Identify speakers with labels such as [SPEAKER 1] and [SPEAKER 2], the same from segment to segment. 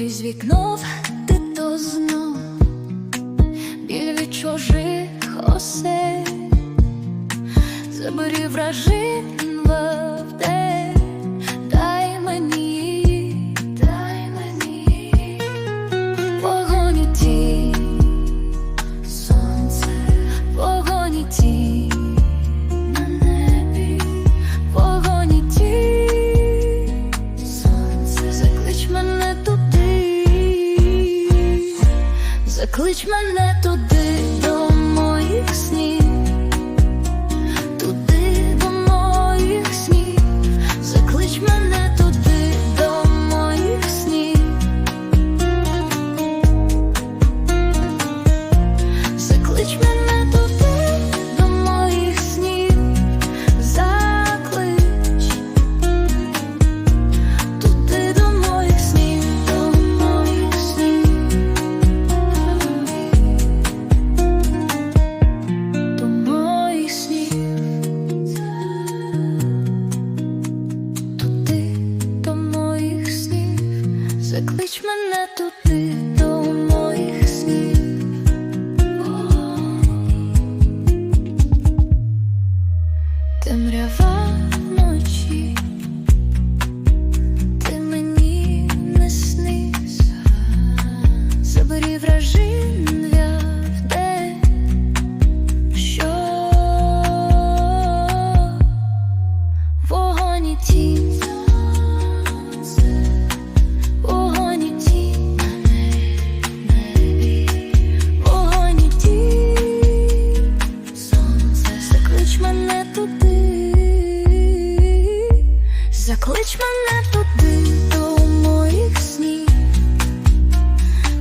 [SPEAKER 1] Крізь вікно ти то знов. Біль чужих осель Забери вражин заклич мене туди заклич мене туди до моїх снів. Темрява ночі, ти мені не снись, забери вражин заклич мене туди до моїх снів,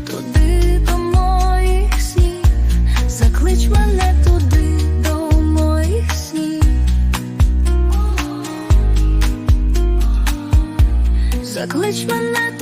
[SPEAKER 1] туди до моїх снів, заклич мене туди до моїх снів. Заклич мене